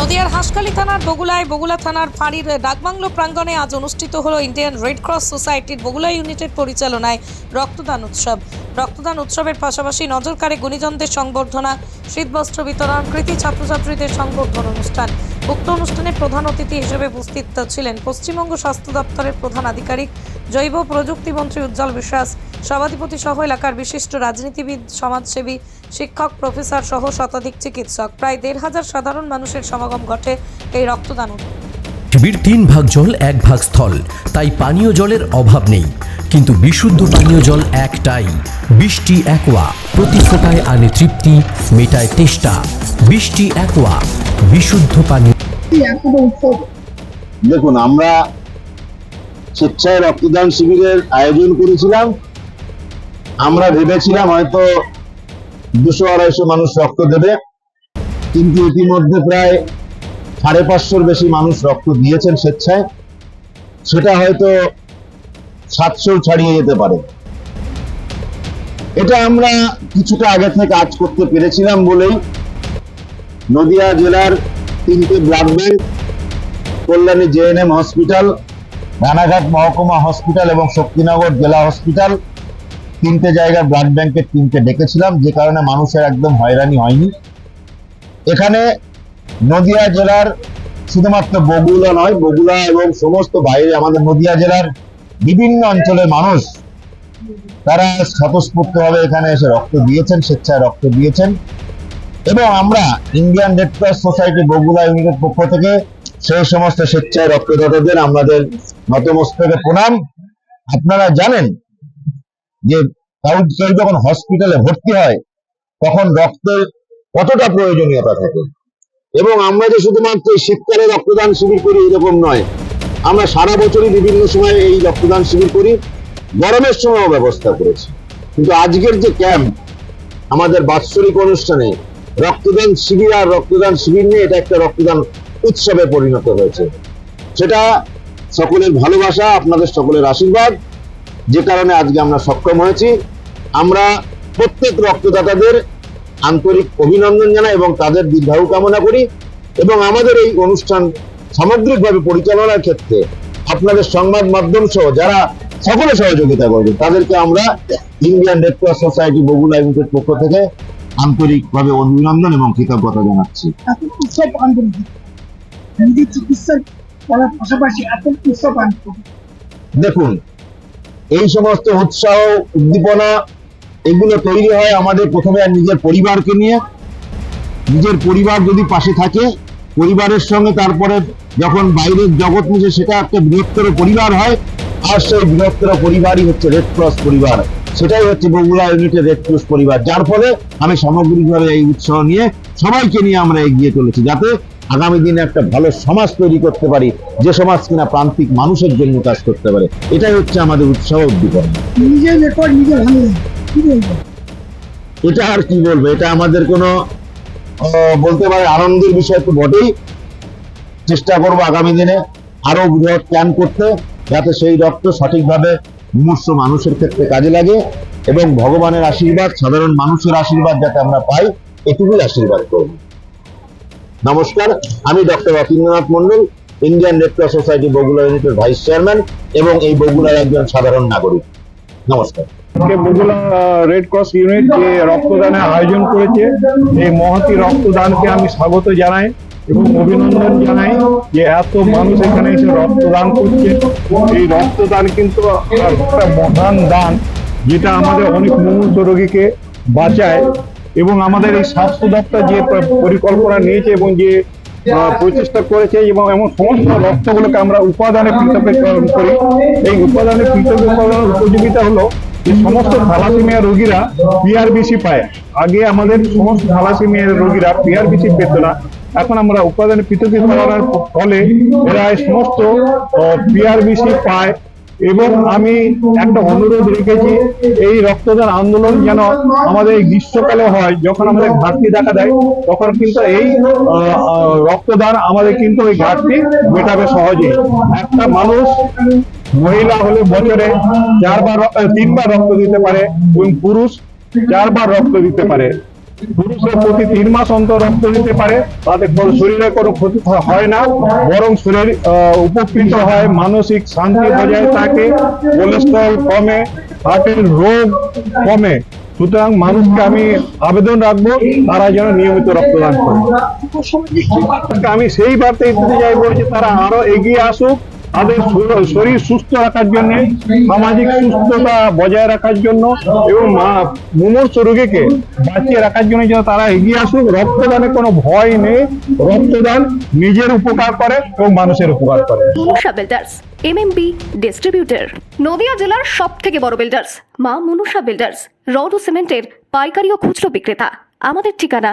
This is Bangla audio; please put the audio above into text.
নদিয়ার হাঁসখালী থানার বগুলায় বগুলা থানার ফাঁড়ির ডাকবাংলো প্রাঙ্গণে আজ অনুষ্ঠিত হলো ইন্ডিয়ান রেড ক্রস সোসাইটির বগুলা ইউনিটের পরিচালনায় রক্তদান উৎসব। রক্তদান উৎসবের পাশাপাশি নজরকারে গুণীজনদের সংবর্ধনা, শীতবস্ত্র বিতরণ, কৃতি ছাত্রছাত্রীদের সংবর্ধনা অনুষ্ঠান। উক্ত অনুষ্ঠানে প্রধান অতিথি হিসেবে উপস্থিত ছিলেন পশ্চিমবঙ্গ স্বাস্থ্য দপ্তরের প্রধান আধিকারিক, জৈব প্রযুক্তি মন্ত্রী উজ্জ্বল বিশ্বাস, সভাধিপতি সহ এলাকার বিশিষ্ট রাজনীতিবিদ, সমাজসেবী শিক্ষক প্রফেসর সহ শতাধিক চিকিৎসক। প্রায় দেড় হাজার সাধারণ মানুষের সমাগম ঘটে এই রক্তদান। পৃথিবীর তিন ভাগ জল এক ভাগ স্থল তাই পানীয় জলের অভাব নেই। কিন্তু বিশুদ্ধ পানীয় জল একটাই বৃষ্টি একোয়া। প্রতি ফোটায় আনে তৃপ্তি মেটায় তেষ্টা। বৃষ্টি একোয়া বিশুদ্ধ পানীয় দেখুন আমরা স্বেচ্ছায় রক্তদান শিবিরের আয়োজন করেছিলাম। আমরা ভেবেছিলাম হয়তো দুশো আড়াইশো মানুষ রক্ত দেবে। কিন্তু ইতিমধ্যে প্রায় সাড়ে পাঁচশোর বেশি মানুষ রক্ত দিয়েছেন স্বেচ্ছায়। সেটা হয়তো সাতশো ছাড়িয়ে যেতে পারে। এটা আমরা কিছুটা আগে থেকে কাজ করতে পেরেছিলাম বলেই নদিয়া জেলার তিনটে blood bank, Kalyani JNM hospital, Ranaghat মহকুমা হসপিটাল এবং শক্তিনগর জেলা হসপিটাল তিনটে জায়গায় ব্লাড ব্যাংকের টিমকে ডেকেছিলাম, যে কারণে মানুষের একদম হয়রানি হয়নি। এখানে নদিয়া জেলার শুধুমাত্র বগুলা নয় বগুলা এবং সমস্ত বাইরে আমাদের নদিয়া জেলার বিভিন্ন অঞ্চলের মানুষ, তারা স্বতঃস্ফূর্তভাবে এখানে এসে রক্ত দিয়েছেন, স্বেচ্ছায় রক্ত দিয়েছেন। এবং আমরা Indian Red Cross Society Bagula ইউনিটের পক্ষ থেকে সেই সমস্ত স্বেচ্ছায় রক্তদাতাদের, আমাদের নতমস্তকে প্রণাম। আপনারা জানেন যে কাউ কেউ যখন হসপিটালে ভর্তি হয়, তখন রক্তের কতটা প্রয়োজনীয়তা থাকে? এবং আমরা যে শুধুমাত্র শীতকালে রক্তদান শিবির করি এরকম নয়, আমরা সারা বছরই বিভিন্ন সময় এই রক্তদান শিবির করি, গরমের সময়ও ব্যবস্থা করেছি। কিন্তু আজকের যে ক্যাম্প আমাদের বাৎসরিক অনুষ্ঠানে রক্তদান শিবির আর রক্তদান শিবির নিয়ে এটা একটা রক্তদান উৎসবে পরিণত হয়েছে। সেটা সকলের ভালোবাসা, আপনাদের সকলের আশীর্বাদ। যে কারণে আজকে আমরা সক্ষম হয়েছি। আমরা প্রত্যেক রক্তদাতাদের আন্তরিক অভিনন্দন জানাই এবং তাদের দীর্ঘায়ু কামনা করি এবং আমাদের এই অনুষ্ঠান সামগ্রিকভাবে পরিচালনার ক্ষেত্রে আপনাদের সংবাদ মাধ্যম সহ যারা সকলে সহযোগিতা করবে তাদেরকে আমরা Indian Red Cross Society Bagula ইউনিটের পক্ষ থেকে আন্তরিকভাবে অভিনন্দন এবং কৃতজ্ঞতা জানাচ্ছি। পাশাপাশি উৎসব দেখুন এই সমস্ত উৎসাহ, উদ্দীপনা, এগুলো তৈরি হয় আমাদের প্রথমে নিজের পরিবারকে নিয়ে। নিজের পরিবার যদি পাশে থাকে, পরিবারের সঙ্গে তারপরে যখন বাইরের জগৎ মিশে সেটা একটা বৃহত্তর পরিবার হয়, আর সেই বৃহত্তর পরিবারই হচ্ছে রেড ক্রস পরিবার। সেটাই হচ্ছে বগুড়া ইউনিটের রেড ক্রস পরিবার। যার ফলে আমি সামগ্রিকভাবে এই উৎসাহ নিয়ে সবাইকে নিয়ে আমরা এগিয়ে চলেছি, যাতে আগামী দিনে একটা ভালো সমাজ তৈরি করতে পারি যে সমাজ কিনা প্রান্তিক মানুষের জন্য কাজ করতে পারে এটাই হচ্ছে আমাদের উৎসাহ উদ্দীপনা। নিজের রেকর্ড নিজে ভালো লাগে। কি বলব? এটা আর কি বলব এটা আমাদের কোনো বলতে পারে আনন্দের বিষয় তো বটেই। চেষ্টা করব আগামী দিনে আরও বৃহৎ প্ল্যান করতে যাতে সেই রক্ত সঠিকভাবে মুমূর্ষ মানুষের ক্ষেত্রে কাজে লাগে এবং ভগবানের আশীর্বাদ সাধারণ মানুষের আশীর্বাদ যাতে আমরা পাই এটুকুই আশীর্বাদ করব। নমস্কার, আমি doctor Atindranath Mondal Indian Red Cross Society Bagula ইউনিটের ভাইস চেয়ারম্যান এবং এই বগুড়ার একজন সাধারণ নাগরিক। নমস্কার। বগুলা রেড ক্রস ইউনিট যে রক্তদানের আয়োজন করেছে, এই মহতি রক্তদানকে আমি স্বাগত জানাই এবং অভিনন্দন জানাই যে এত মানুষ এখানে এসে রক্তদান করছে। এই রক্তদান কিন্তু একটা মহান দান, যেটা আমাদের অনেক মুমূর্ষ রোগীকে বাঁচায়। এবং আমাদের এই স্বাস্থ্য দপ্তর যে পরিকল্পনা নিয়েছে এবং যে প্রচেষ্টা করেছে এবং এমন সমস্ত রক্তগুলোকে আমরা উপাদানে পৃথকীকরণ করি, এই উপাদানে পৃথকীকরণের উপযোগিতা হলো যে সমস্ত থ্যালাসেমিয়া রোগীরা পিআরবিসি পায়। আগে আমাদের সমস্ত থ্যালাসেমিয়া রোগীরা পিআরবিসি পেত না, এখন আমরা উপাদানে পৃথকীকরণের ফলে এরা সমস্ত পিআরবিসি পায়। এবং আমি একটা অনুরোধ রেখেছি, এই রক্তদান আন্দোলন যেন আমাদের এই গ্রীষ্মকালে হয়, যখন আমাদের ঘাটতি দেখা দেয়, তখন কিন্তু এই রক্তদান আমাদের কিন্তু ওই ঘাটতি মেটাবে সহজে। একটা মানুষ মহিলা হলে বছরে চারবার, তিনবার রক্ত দিতে পারে এবং পুরুষ চারবার রক্ত দিতে পারে। পুরুষের প্রতি তিন মাস অন্তর রক্ত দিতে পারে তাতে শরীরে কোনো ক্ষতি হয় না বরং শরীর উপকৃত হয় মানসিক শান্তি বজায় থাকে কোলেস্ট্রল কমে হার্টের রোগ কমে। সুতরাং মানুষকে আমি আবেদন রাখব তারা যেন নিয়মিত রক্তদান করে। আমি সেই বার্তাই দিতে চাইব যে তারা আরও এগিয়ে আসুক তাদের শরীর সুস্থ রাখার জন্য, সামাজিক সুস্থতা বজায় রাখার জন্য এবং মুমূর্ষ রোগীকে বাঁচিয়ে রাখার জন্য যেন তারা এগিয়ে আসুক। রক্তদানে কোনো ভয় নেই। রক্তদান নিজের উপকার করে এবং মানুষের উপকার করে। এমএমবি ডিস্ট্রিবিউটর নদিয়া জেলার সব থেকে বড় বিল্ডার্স মা মনুষা বিল্ডার্স রড ও সিমেন্টের পাইকারি ও খুচরো বিক্রেতা। আমাদের ঠিকানা